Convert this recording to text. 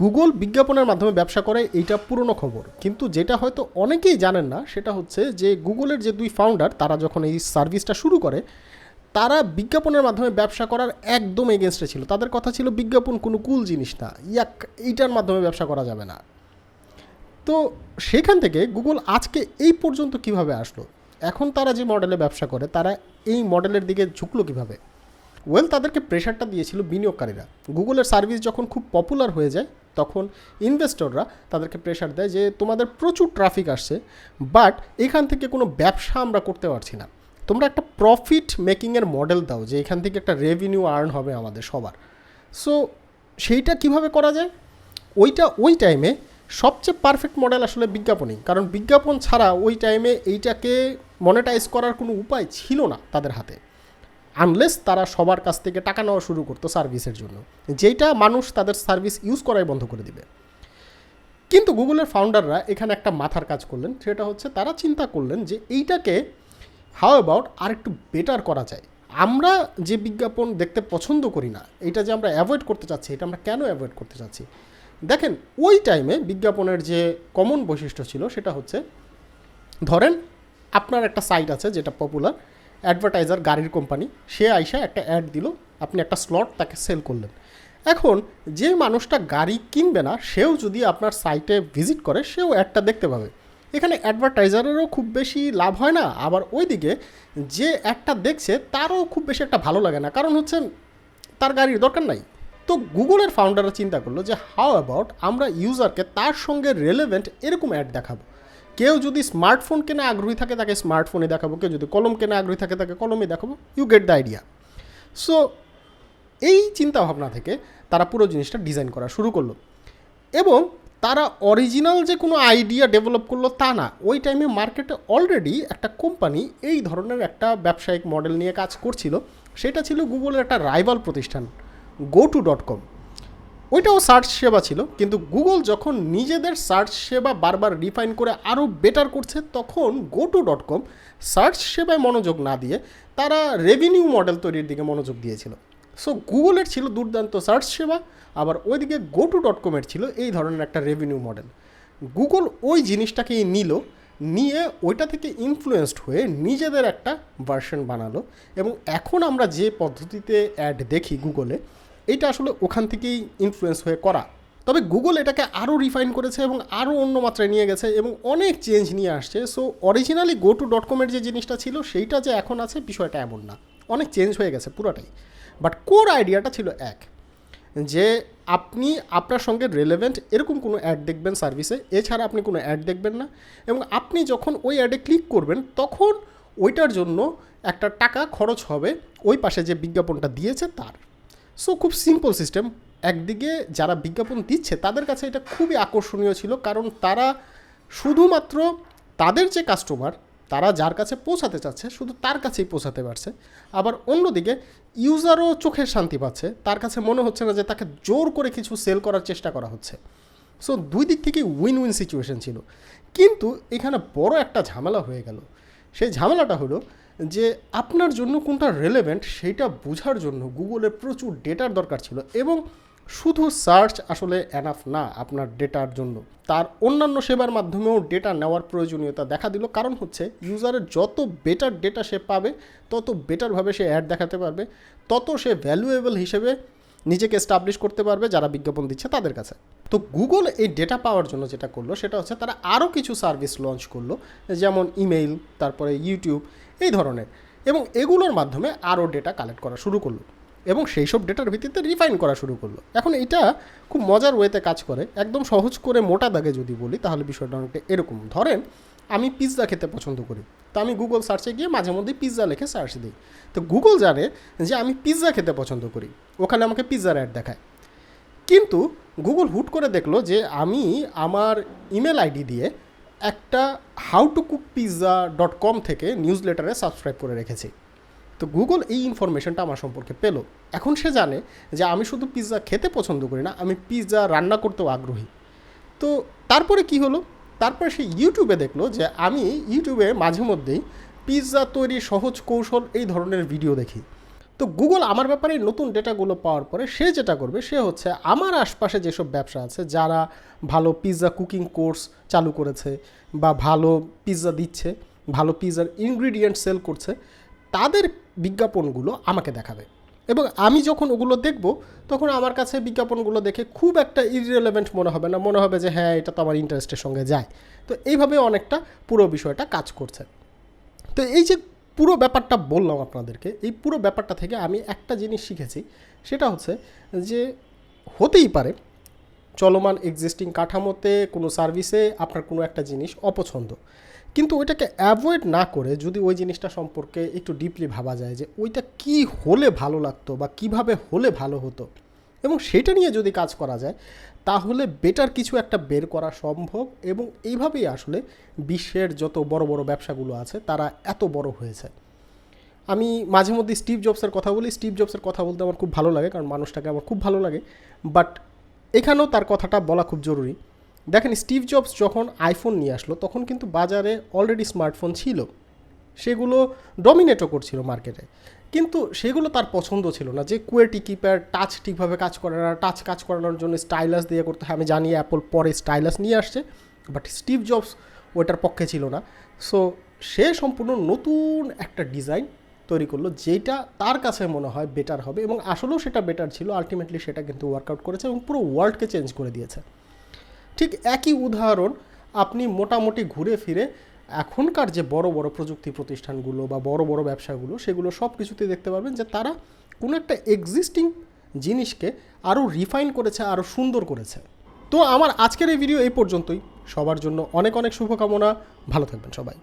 Google বিজ্ঞাপনের মাধ্যমে ব্যবসা করে, এইটা পুরনো খবর। কিন্তু যেটা হয়তো অনেকেই জানেন না, সেটা হচ্ছে যে গুগলের যে দুই ফাউন্ডার তারা যখন এই সার্ভিসটা শুরু করে, তারা বিজ্ঞাপনের মাধ্যমে ব্যবসা করার একদম এগেনস্টে ছিল। তাদের কথা ছিল, বিজ্ঞাপন কোনো কুল জিনিস না। ইয়াক, এইটার মাধ্যমে ব্যবসা করা যাবে না। তো সেখান থেকে গুগল আজকে এই পর্যন্ত কীভাবে আসলো? এখন তারা যে মডেলে ব্যবসা করে, তারা এই মডেলের দিকে ঝুঁকলো কীভাবে? ওয়েল তাদেরকে প্রেশারটা দিয়েছিল বিনিয়োগকারীরা। গুগলের সার্ভিস যখন খুব পপুলার হয়ে যায়, তখন ইনভেস্টররা তাদেরকে প্রেশার দেয় যে, তোমাদের প্রচুর ট্রাফিক আসছে বাট এখান থেকে কোনো ব্যবসা আমরা করতে পারছি না। তোমরা একটা প্রফিট মেকিংয়ের মডেল দাও, যে এখান থেকে একটা রেভিনিউ আর্ন হবে আমাদের সবার। সো সেইটা কীভাবে করা যায়? ওইটা, ওই টাইমে সবচেয়ে পারফেক্ট মডেল আসলে বিজ্ঞাপনই। কারণ বিজ্ঞাপন ছাড়া ওই টাইমে এইটাকে মনিটাইজ করার কোনো উপায় ছিল না তাদের হাতে। আনলেস তারা সবার কাছ থেকে টাকা নেওয়া শুরু করতো সার্ভিসের জন্য। যেইটা মানুষ তাদের সার্ভিস ইউজ করাই বন্ধ করে দিবে। কিন্তু গুগলের ফাউন্ডাররা এখানে একটা মাথার কাজ করলেন, সেটা হচ্ছে তারা চিন্তা করলেন যে এইটাকে হাউ অ্যাবাউট আর একটু বেটার করা যায়? আমরা যে বিজ্ঞাপন দেখতে পছন্দ করি না, এটা যে আমরা অ্যাভয়েড করতে চাচ্ছি, এটা আমরা কেন অ্যাভয়েড করতে চাচ্ছি? দেখেন, ওই টাইমে বিজ্ঞাপনের যে কমন বৈশিষ্ট্য ছিল, সেটা হচ্ছে ধরেন আপনার একটা সাইট আছে যেটা পপুলার অ্যাডভার্টাইজার গাড়ির কোম্পানি সে আইসা একটা অ্যাড দিল, আপনি একটা স্লট তাকে সেল করলেন। এখন যে মানুষটা গাড়ি কিনবে না, সেও যদি আপনার সাইটে ভিজিট করে, সেও অ্যাডটা দেখতে পাবে। এখানে অ্যাডভার্টাইজারেরও খুব বেশি লাভ হয় না, আবার ওইদিকে যে অ্যাডটা দেখছে, তারও খুব বেশি একটা ভালো লাগে না। কারণ হচ্ছে, তার গাড়ির দরকার নাই। তো গুগলের ফাউন্ডাররা চিন্তা করল যে হাউ অ্যাবাউট আমরা ইউজারকে তার সঙ্গে রেলেভেন্ট এরকম অ্যাড দেখাবো? কেউ যদি স্মার্টফোন কেনা আগ্রহী থাকে, তাকে স্মার্টফোনে দেখাবো। কেউ যদি কলম কেনা আগ্রহী থাকে, তাকে কলমে দেখাবো। You get the idea so এই চিন্তা ভাবনা থেকে তারা পুরো জিনিসটা ডিজাইন করা শুরু করল। এবং তারা অরিজিনাল যে কোনো আইডিয়া ডেভেলপ করল তা না। ওই টাইমে মার্কেটে অলরেডি একটা কোম্পানি এই ধরনের একটা ব্যবসায়িক মডেল নিয়ে কাজ করছিল। সেটা ছিল গুগলের একটা রাইভাল প্রতিষ্ঠান গো টু ডট কম ওইটাও সার্চ সেবা ছিল, কিন্তু গুগল যখন নিজেদের সার্চ সেবা বারবার রিফাইন করে আরও বেটার করছে, তখন go to dot com search সেবায় মনোযোগ না দিয়ে তারা রেভিনিউ মডেল তৈরির দিকে মনোযোগ দিয়েছিল। সো গুগলের ছিল দুর্দান্ত সার্চ সেবা, আবার ওইদিকে গো টু ডট কমের ছিল এই ধরনের একটা রেভিনিউ মডেল গুগল ওই জিনিসটাকেই নিল, নিয়ে ওইটা থেকে ইনফ্লুয়েসড হয়ে নিজেদের একটা ভার্সন বানালো, এবং এখন আমরা যে পদ্ধতিতে অ্যাড দেখি গুগলে এটা আসলে ওখান থেকেই ইনফ্লুয়েন্স হয়ে করা। তবে গুগল এটাকে আরও রিফাইন করেছে এবং আরও অন্য মাত্রায় নিয়ে গেছে এবং অনেক চেঞ্জ নিয়ে আসছে। So originally go to dot কমের যে জিনিসটা ছিল, সেইটা যে এখন আছে বিষয়টা এমন না। অনেক চেঞ্জ হয়ে গেছে পুরোটাই। বাট কোর আইডিয়াটা ছিল এক, যে আপনি আপনার সঙ্গে রেলেভেন্ট এরকম কোনো অ্যাড দেখবেন সার্ভিসে এছাড়া আপনি কোনো অ্যাড দেখবেন না। এবং আপনি যখন ওই অ্যাডে ক্লিক করবেন, তখন ওইটার জন্য একটা টাকা খরচ হবে ওই পাশে যে বিজ্ঞাপনটা দিয়েছে তার। সো খুব সিম্পল সিস্টেম একদিকে যারা বিজ্ঞাপন দিচ্ছে, তাদের কাছে এটা খুবই আকর্ষণীয় ছিল, কারণ তারা শুধুমাত্র তাদের যে কাস্টমার তারা যার কাছে পৌঁছাতে চাচ্ছে, শুধু তার কাছেই পৌঁছাতে পারছে। আবার অন্যদিকে ইউজারও চোখের শান্তি পাচ্ছে, তার কাছে মনে হচ্ছে না যে তাকে জোর করে কিছু সেল করার চেষ্টা করা হচ্ছে। সো দুই দিক থেকেই উইন উইন সিচুয়েশন ছিল। কিন্তু এখানে বড় একটা ঝামেলা হয়ে গেল। সেই ঝামেলাটা হলো যে আপনার জন্য কোনটা রেলেভেন্ট সেইটা বোঝার জন্য গুগলের প্রচুর ডেটার দরকার ছিল এবং শুধু সার্চ আসলে অ্যানাফ না আপনার ডেটার জন্য। তার অন্যান্য সেবার মাধ্যমেও ডেটা নেওয়ার প্রয়োজনীয়তা দেখা দিল। কারণ হচ্ছে ইউজারের যত বেটার ডেটা সে পাবে, তত বেটারভাবে সে অ্যাড দেখাতে পারবে, তত সে ভ্যালুয়েবল হিসেবে নিজেকে এস্টাবলিশ করতে পারবে যারা বিজ্ঞাপন দিচ্ছে তাদের কাছে। তো গুগল এই ডেটা পাওয়ার জন্য যেটা করল সেটা হচ্ছে তারা আরও কিছু সার্ভিস লঞ্চ করল, যেমন ইমেইল তারপরে ইউটিউব এই ধরনের। এবং এগুলোর মাধ্যমে আরও ডেটা কালেক্ট করা শুরু করল এবং সেই সব ডেটার ভিত্তিতে রিফাইন করা শুরু করল। এখন এটা খুব মজার ওয়েতে কাজ করে। একদম সহজ করে মোটা দাগে যদি বলি, তাহলে বিষয়টা অনেকটা এরকম। ধরেন আমি পিৎজা খেতে পছন্দ করি। তো আমি গুগল সার্চে গিয়ে মাঝে মধ্যেই পিৎজা লিখে সার্চ দিই। তো গুগল জানে যে আমি পিৎজা খেতে পছন্দ করি। ওখানে আমাকে পিৎজার অ্যাড দেখায়। কিন্তু গুগল হুট করে দেখল যে আমি আমার ইমেল আইডি দিয়ে একটা how to cook pizza dot com থেকে নিউজ লেটারে সাবস্ক্রাইব করে রেখেছি। তো গুগল এই ইনফরমেশনটা আমার সম্পর্কে পেল। এখন সে জানে যে আমি শুধু পিৎজা খেতে পছন্দ করি না, আমি পিৎজা রান্না করতেও আগ্রহী। তো তারপরে কি হলো? তারপরে সে ইউটিউবে দেখল যে আমি ইউটিউবে মাঝে মধ্যেই পিৎজা তৈরির সহজ কৌশল এই ধরনের ভিডিও দেখি। তো গুগল আমার ব্যাপারে নতুন ডেটাগুলো পাওয়ার পরে সে যেটা করবে, সে হচ্ছে আমার আশপাশে যেসব ব্যবসা আছে, যারা ভালো পিৎজা কুকিং কোর্স চালু করেছে বা ভালো পিৎজা দিচ্ছে, ভালো পিৎজার ইনগ্রিডিয়েন্ট সেল করছে, তাদের বিজ্ঞাপনগুলো আমাকে দেখাবে। এবং আমি যখন ওগুলো দেখব, তখন আমার কাছে বিজ্ঞাপনগুলো দেখে খুব একটা ইরিলেভেন্ট মনে হবে না। মনে হবে যে হ্যাঁ এটা তো আমার ইন্টারেস্টের সঙ্গে যায়। তো এইভাবে অনেকটা পুরো বিষয়টা কাজ করছে। তো এই যে পুরো ব্যাপারটা বললাম আপনাদেরকে, এই পুরো ব্যাপারটা থেকে আমি একটা জিনিস শিখেছি। সেটা হচ্ছে যে, হতেই পারে চলমান এক্সিস্টিং কাঠামোতে, কোনো সার্ভিসে আপনার কোনো একটা জিনিস অপছন্দ। কিন্তু ওইটাকে অ্যাভয়েড না করে যদি ওই জিনিসটা সম্পর্কে একটু ডিপলি ভাবা যায় যে ওইটা কি হলে ভালো লাগতো বা কীভাবে হলে ভালো হতো এবং সেটা নিয়ে যদি কাজ করা যায়, তাহলে বেটার কিছু একটা বের করা সম্ভব এবং এইভাবেই আসলে বিশ্বের যত বড় বড় ব্যবসাগুলো আছে, তারা এত বড় হয়েছে। আমি মাঝে মধ্যে স্টিভ জবসের কথা বলি। স্টিভ জবসের কথা বলতে আমার খুব ভালো লাগে কারণ মানুষটাকে আমার খুব ভালো লাগে। বাট এখানেও তার কথাটা বলা খুব জরুরি। দেখেন, স্টিভ জবস যখন আইফোন নিয়ে আসলো, তখন কিন্তু বাজারে অলরেডি স্মার্টফোন ছিল। সেগুলো ডমিনেটও করছিল মার্কেটে কিন্তু সেগুলো তার পছন্দ ছিল না। যে কুয়েটি কিপ্যাড টাচ ঠিকভাবে কাজ করে না টাচ কাজ করানোর জন্য স্টাইলাস দিয়ে করতে হয়। আমি জানি অ্যাপল পরে স্টাইলাস নিয়ে আসছে বাট স্টিভ জবস ওটার পক্ষে ছিল না। সো সে সম্পূর্ণ নতুন একটা ডিজাইন তৈরি করল যেটা তার কাছে মনে হয় বেটার হবে এবং আসলেও সেটা বেটার ছিল আলটিমেটলি সেটা কিন্তু ওয়ার্কআউট করেছে এবং পুরো ওয়ার্ল্ডকে চেঞ্জ করে দিয়েছে। ঠিক একই উদাহরণ আপনি মোটামুটি ঘুরে ফিরে এখনকার যে বড় বড় প্রযুক্তি প্রতিষ্ঠানগুলো বা বড় বড় ব্যবসাগুলো, সেগুলো সব কিছুতেই দেখতে পাবেন যে তারা কোনো একটা এক্সিস্টিং জিনিসকে আরও রিফাইন করেছে, আরও সুন্দর করেছে। তো আমার আজকের এই ভিডিও এই পর্যন্তই। সবার জন্য অনেক অনেক শুভকামনা। ভালো থাকবেন সবাই।